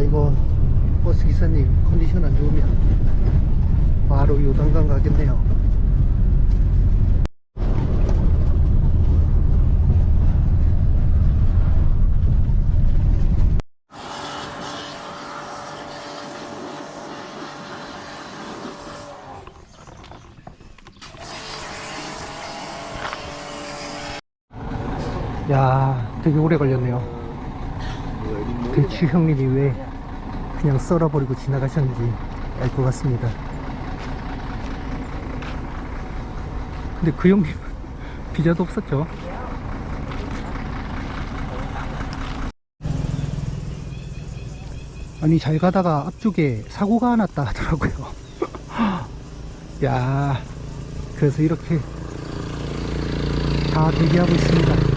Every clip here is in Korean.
아이고 버스 기사님 컨디션 안 좋으면 바로 요단강 가겠네요. 야 되게 오래 걸렸네요. 대치 형님이 왜 그냥 썰어버리고 지나가셨는지 알 것 같습니다. 근데 그 형님은 비자도 없었죠. 아니 잘 가다가 앞쪽에 사고가 났다 하더라고요. 야, 그래서 이렇게 다 대기하고 있습니다.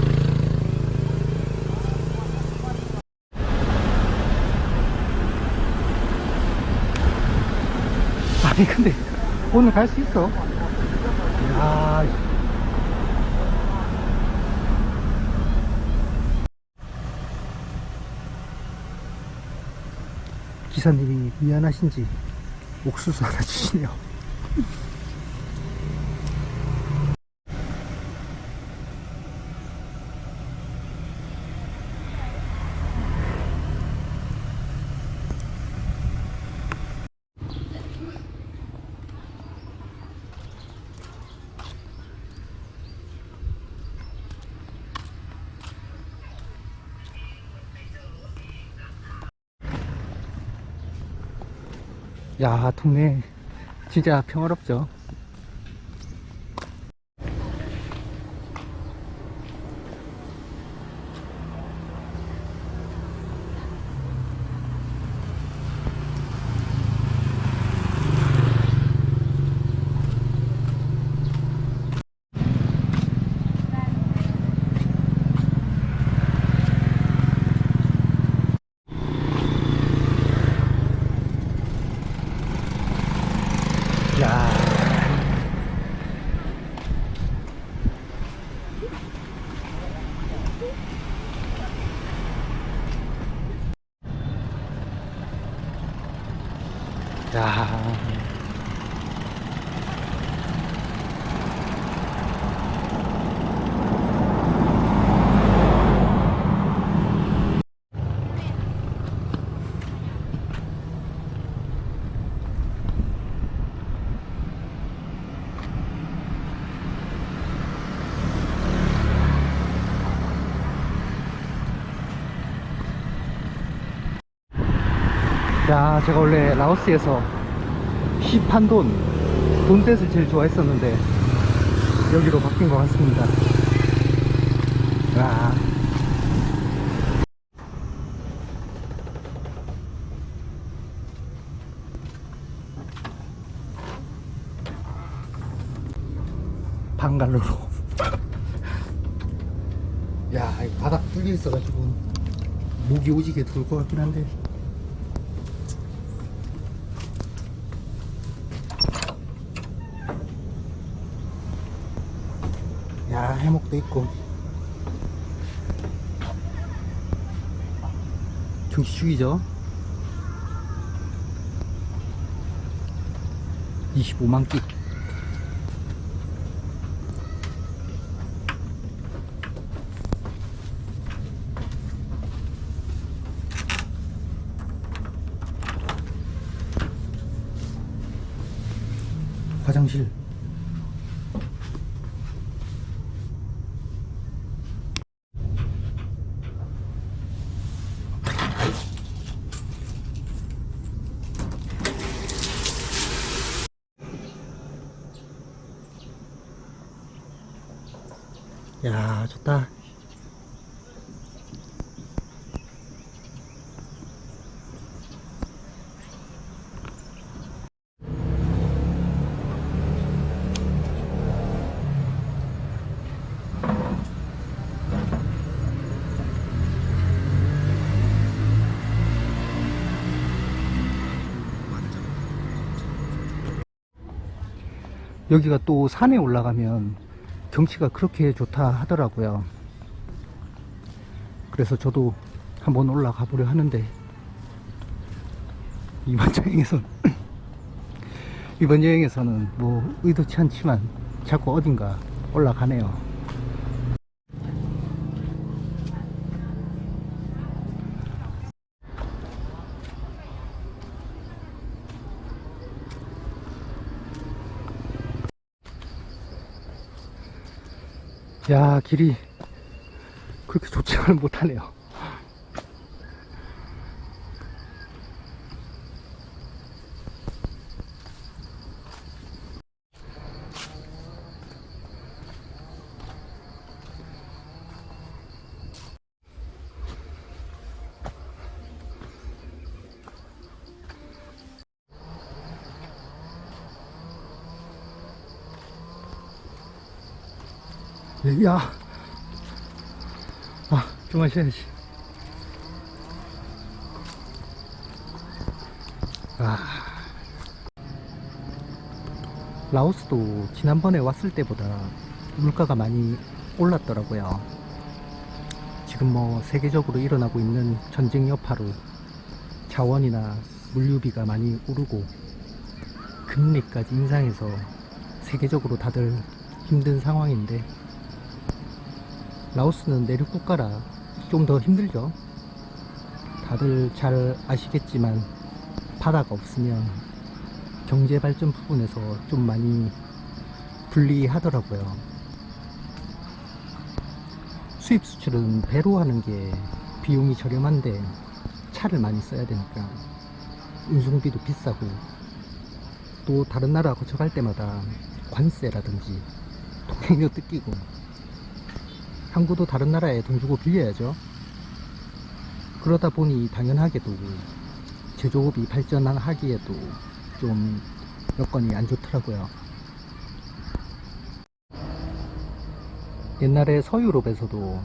아니 근데 오늘 갈 수 있어? 야 기사님이 미안하신지 옥수수 하나 주시네요 야 동네 진짜 평화롭죠 야 야. 야, 제가 원래 라오스에서 시판돈, 돈댓을 제일 좋아했었는데, 여기로 바뀐 것 같습니다. 와. 방갈로로. 야, 바닥 뚫려 있어가지고, 목이 오지게 들어올 것 같긴 한데. 야 해먹도 있고. 경치 죽이죠. 25만 끼. 화장실 야 좋다. 여기가 또 산에 올라가면 경치가 그렇게 좋다 하더라고요. 그래서 저도 한번 올라가 보려 하는데 이만장에서 이번 여행에서는 뭐 의도치 않지만 자꾸 어딘가 올라가네요. 야, 길이 그렇게 좋지는 못하네요. 야, 아, 좀만 쉬어야지. 아, 라오스도 지난번에 왔을 때보다 물가가 많이 올랐더라고요. 지금 뭐 세계적으로 일어나고 있는 전쟁 여파로 자원이나 물류비가 많이 오르고 금리까지 인상해서 세계적으로 다들 힘든 상황인데 라오스는 내륙 국가라 좀 더 힘들죠. 다들 잘 아시겠지만 바다가 없으면 경제 발전 부분에서 좀 많이 불리하더라고요. 수입 수출은 배로 하는 게 비용이 저렴한데 차를 많이 써야 되니까 운송비도 비싸고 또 다른 나라 거쳐갈 때마다 관세라든지 통행료 뜯기고 항구도 다른 나라에 돈 주고 빌려야죠. 그러다 보니 당연하게도 제조업이 발전하기에도 좀 여건이 안 좋더라고요. 옛날에 서유럽에서도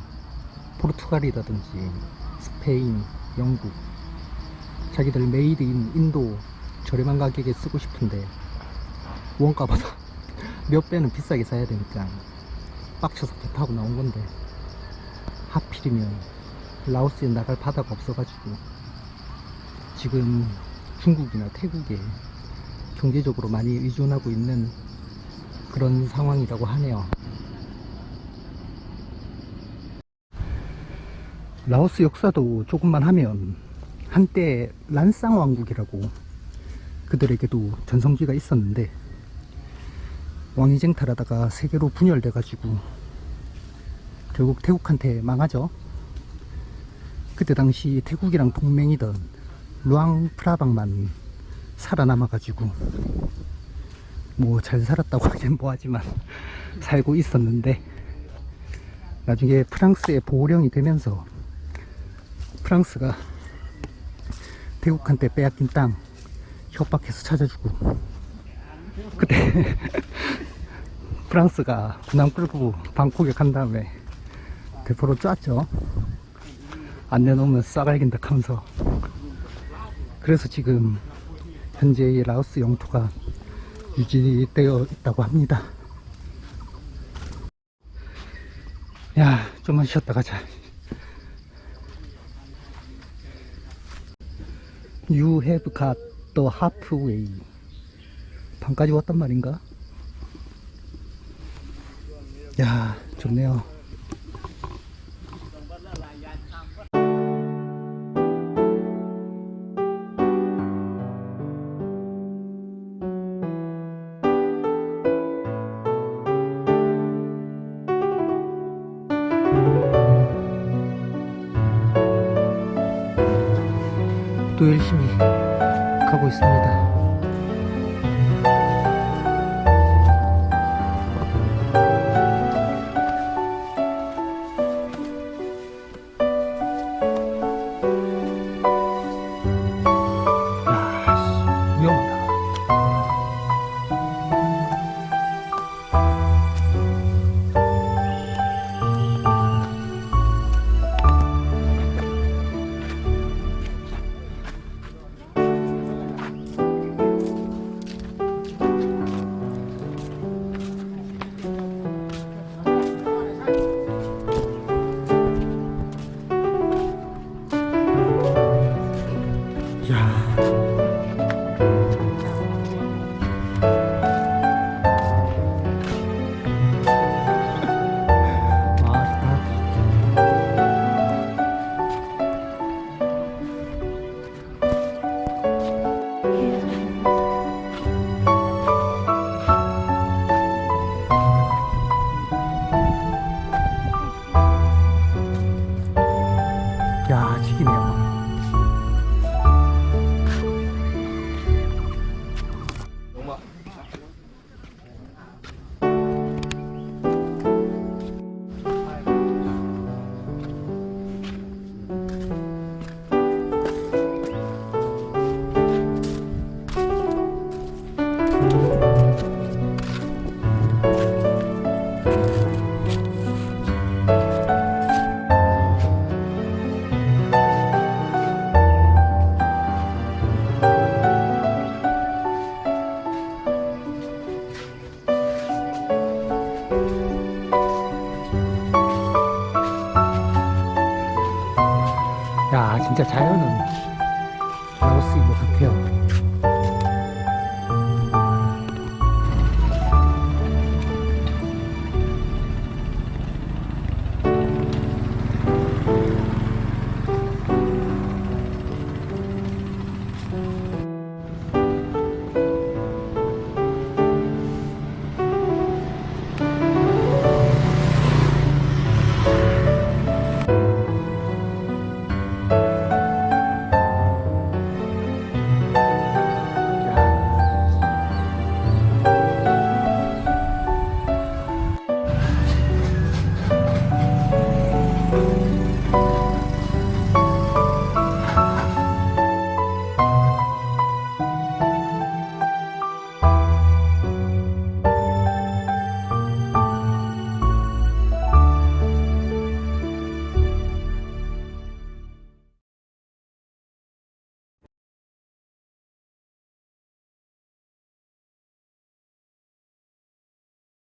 포르투갈이라든지 스페인, 영국 자기들 메이드 인 인도 저렴한 가격에 쓰고 싶은데 원가보다 몇 배는 비싸게 사야 되니까 빡쳐서 배 타고 나온 건데 하필이면 라오스에 나갈 바다가 없어가지고 지금 중국이나 태국에 경제적으로 많이 의존하고 있는 그런 상황이라고 하네요. 라오스 역사도 조금만 하면 한때 란쌍 왕국이라고 그들에게도 전성기가 있었는데 왕위쟁탈하다가 세계로 분열돼 가지고 결국 태국한테 망하죠. 그때 당시 태국이랑 동맹이던 루앙 프라방만 살아남아 가지고 뭐 잘 살았다고 하긴 뭐하지만 살고 있었는데 나중에 프랑스의 보호령이 되면서 프랑스가 태국한테 빼앗긴 땅 협박해서 찾아주고 그때 프랑스가 군함 끌고 방콕에 간 다음에 대포로 쐈죠. 안 내놓으면 쏴갈긴다 하면서. 그래서 지금 현재 이 라오스 영토가 유지되어 있다고 합니다. 야 좀만 쉬었다 가자. You have got the halfway. 반까지 왔단 말인가? 야 좋네요 또 열심히 가고 있습니다. 그러니까 진짜 자연은